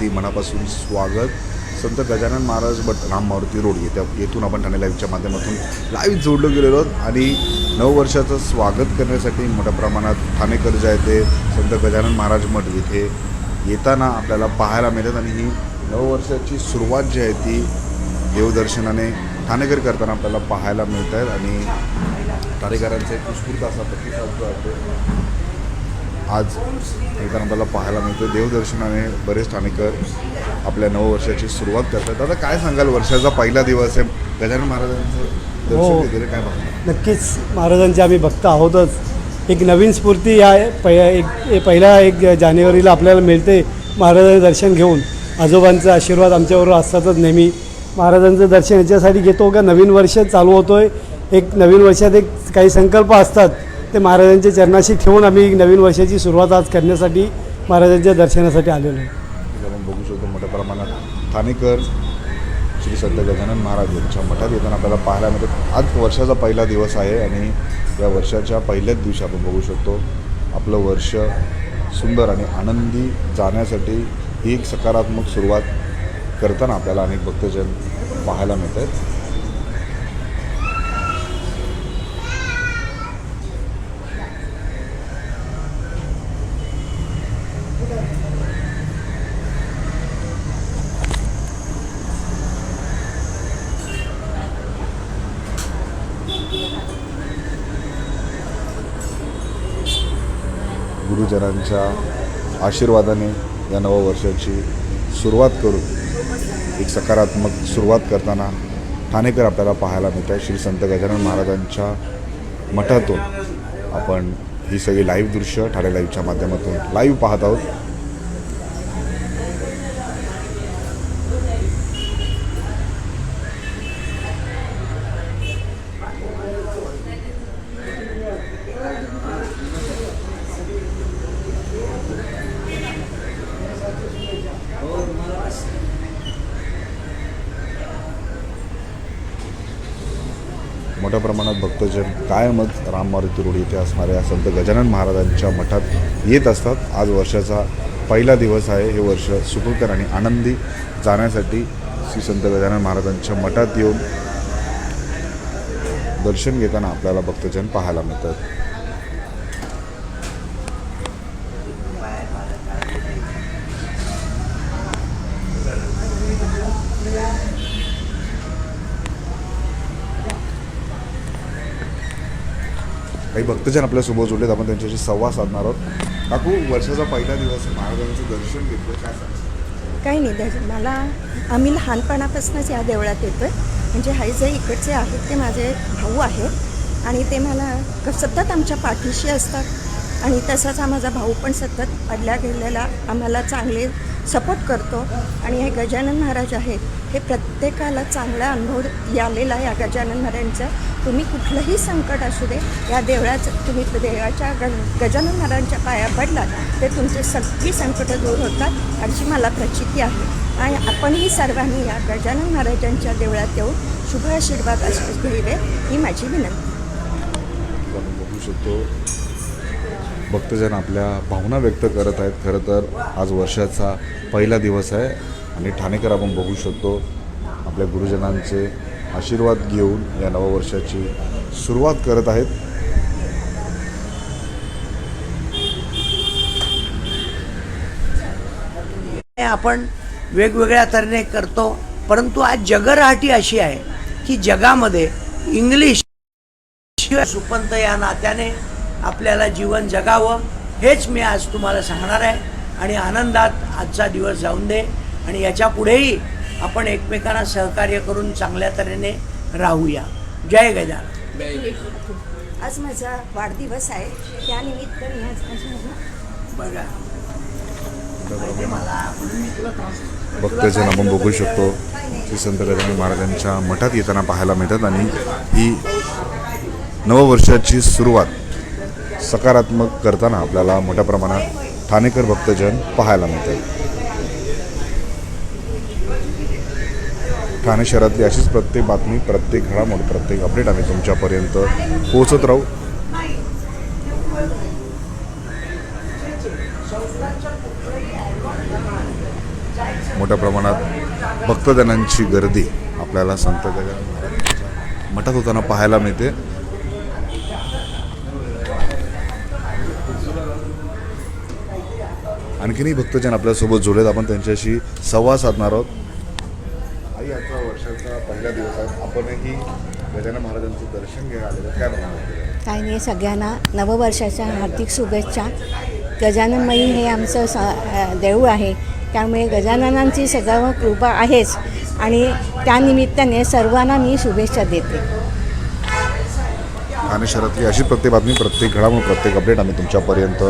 अगदी मनापासून स्वागत. संत गजानन महाराज भट राम मारुती रोड येत्या येथून आपण ठाणे लाईव्हच्या माध्यमातून लाईव्ह जोडलो गेलेलो आहोत. आणि नववर्षाचं स्वागत करण्यासाठी मोठ्या प्रमाणात ठाणेकर जे आहे ते संत गजानन महाराज मठ येथे येताना आपल्याला पाहायला मिळतात. आणि ही नववर्षाची सुरुवात जी आहे ती देवदर्शनाने ठाणेकर करताना आपल्याला पाहायला मिळत आहेत आणि ठाणेकरांचा एक उत्स्फूर्त असा प्रतिसाद जो आहे आज आपल्याला पाहायला मिळतो देवदर्शनाने बरेच ठाणेकर आपल्या नववर्षाची सुरुवात करतात. आता काय सांगाल? वर्षाचा पहिला दिवस आहे. गजानन महाराजांचं दर्शन हो. वगैरे काय पाहणार नक्कीच. महाराजांचे आम्ही भक्त आहोतच. एक नवीन स्फूर्ती या पहि एक पहिल्या एक जानेवारीला आपल्याला मिळते महाराजांचं दर्शन घेऊन. आजोबांचा आशीर्वाद आमच्याबरोबर असतातच नेहमी. महाराजांचं दर्शन याच्यासाठी घेतो का? नवीन वर्ष चालू होतो आहे एक नवीन वर्षात एक काही संकल्प असतात. ते महाराजांच्या चरणाशी ठेवून आम्ही एक नवीन वर्षाची सुरुवात आज करण्यासाठी महाराजांच्या दर्शनासाठी आलेलो आहे. आपण बघू शकतो मोठ्या प्रमाणात ठाणेकर श्री संत गजानन महाराज यांच्या मठात येताना आपल्याला पाहायला मिळतात आज वर्षाचा पहिला दिवस आहे आणि या वर्षाच्या पहिल्याच दिवशी आपण बघू शकतो आपलं वर्ष सुंदर आणि आनंदी जाण्यासाठी ही एक सकारात्मक सुरुवात करताना आपल्याला अनेक भक्तजन पाहायला मिळत गुरुजनांच्या आशीर्वादाने या नववर्षाची सुरुवात करून एक सकारात्मक सुरुवात करताना ठाणेकर आपल्याला पाहायला मिळत आहे. श्री संत गजानन महाराजांच्या मठातून आपण ही सगळी लाईव्ह दृश्य ठाणे लाईव्हच्या माध्यमातून लाईव्ह पाहत आहोत. मोठ्या प्रमाणात भक्तजन कायमच राम मारुती रोड येथे असणाऱ्या संत गजानन महाराजांच्या मठात येत असतात. आज वर्षाचा पहिला दिवस आहे. हे वर्ष सुखकर आणि आनंदी जाण्यासाठी श्री संत गजानन महाराजांच्या मठात येऊन दर्शन घेताना आपल्याला भक्तजन पाहायला मिळतात. काही भक्तजन आपल्यासोबत जोडलेत. आपण त्यांच्याशी संवाद साधणार आहोत. काकू वर्षाचा पहिला दिवस आहे, महाराजांचं दर्शन घेतलं. काय काही नाही त्याच्या मला आम्ही लहानपणापासूनच या देवळात येतो आहे म्हणजे हे जे इकडचे आहेत ते माझे भाऊ आहेत. आणि ते मला क- सतत आमच्या पाठीशी असतात. आणि तसाच हा माझा भाऊ पण सतत पडल्या गेलेला आम्हाला चांगले सपोर्ट करतो. आणि हे गजानन महाराज आहेत हे प्रत्येकाला चांगला अनुभव आलेला आहे या गजानन महाराजांचा. तुम्ही कुठलंही संकट असू दे या देवळाचं तुम्ही देवाच्या ग गजानन महाराजांच्या पाया पडलात ते तुमचे सगळी संकटं दूर होतात अशी मला प्रचिती आहे. आणि आपणही सर्वांनी या गजानन महाराजांच्या देवळात येऊन शुभ आशीर्वाद असू घ्यावे ही माझी विनंती. आपण बघू शकतो भक्तजन आपल्या भावना व्यक्त करत आहेत. खरं तर आज वर्षाचा पहिला दिवस आहे आणि ठाणेकर आपण बघू शकतो. आपल्या गुरुजनांचे आशीर्वाद घेऊन या नववर्षाची सुरुवात करत आहेत. हे आपण वेगवेगळ्या तऱ्हेने करतो परंतु आज जगरहाटी अशी आहे की जगामध्ये इंग्लिश शिवाय सुपंत या नात्याने आपल्याला जीवन जगावं हेच मी आज तुम्हाला सांगणार आहे. आणि आनंदात आजचा दिवस जाऊन दे. आणि याच्या पुढेही आपण एकमेकांना सहकार्य करून चांगल्या तऱ्हेने राहूया. जय गजानन. आज माझा वाढदिवस आहे. त्यानिमित्त मी बघा. भक्तजन आपण बघू शकतो? श्री संत गजानन महाराजांच्या मठात येताना पाहायला मिळतात आणि ही नववर्षाची सुरुवात सकारात्मक करताना आपल्याला मोठ्या प्रमाणात ठाणेकर भक्तजन पाहायला मिळतात ठाणे शहरातली अशीच प्रत्येक बातमी प्रत्येक घडामोड प्रत्येक अपडेट आम्ही तुमच्यापर्यंत पोहोचत राहू. मोठ्या प्रमाणात भक्तजनांची गर्दी आपल्याला संत गजानन महाराजांच्या मठात होताना पाहायला मिळते. आणखीनही भक्तजन आपल्यासोबत जोडलेत आपण त्यांच्याशी संवाद साधणार आहोत. आई आजचा वर्षाचा पहिला दिवस आहे. आपणही गजानन महाराजांचं दर्शन घ्यायला आलेलो काय म्हणणार काही नाही सगळ्यांना नववर्षाच्या हार्दिक शुभेच्छा. गजाननमयी हे आमचं स देऊळ आहे. त्यामुळे गजाननांची सगळं कृपा आहेच. आणि त्यानिमित्ताने सर्वांना मी शुभेच्छा देते. ठाणे शहरातली अशी प्रत्येक बातमी प्रत्येक घडामोड प्रत्येक अपडेट आम्ही तुमच्यापर्यंत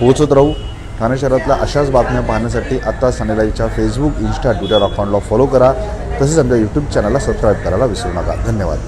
पोहोचत राहू. ठाणे शहरातल्या अशाच बातम्या पाहण्यासाठी आत्ता सनेलाईच्या फेसबुक इन्स्टा ट्विटर अकाउंटला फॉलो करा. तसेच आमच्या यूट्यूब चॅनलला सबस्क्राईब करायला विसरू नका. धन्यवाद.